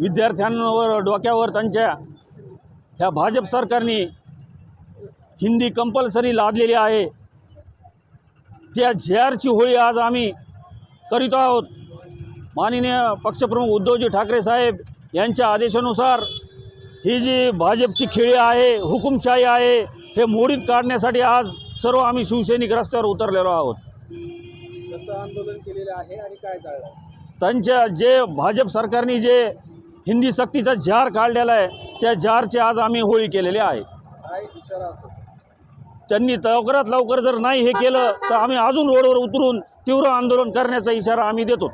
विद्यार्थ्यांवर डोक्यावर त्यांच्या ह्या भाजप सरकारने हिंदी कंपल्सरी लादलेली आहे. त्या झेआरची होळी आज आम्ही करीत आहोत. माननीय पक्षप्रमुख उद्धवजी ठाकरे साहेब यांच्या आदेशानुसार ही जी भाजपची खेळी आहे हुकुमशाही आहे हे मोडीत काढण्यासाठी आज सर्व आम्ही शिवसैनिक रस्त्यावर उतरलेलो आहोत. आंदोलन केलेलं आहे आणि काय त्यांच्या जे भाजप सरकारने जे हिंदी सक्तीचा जार काढलेला आहे. त्या जारची आज आम्ही होळी केलेली आहे. त्यांनी लवकरात लवकर जर नाही हे केलं तर आम्ही अजून रोडवर उतरून तीव्र आंदोलन करण्याचा इशारा आम्ही देतो.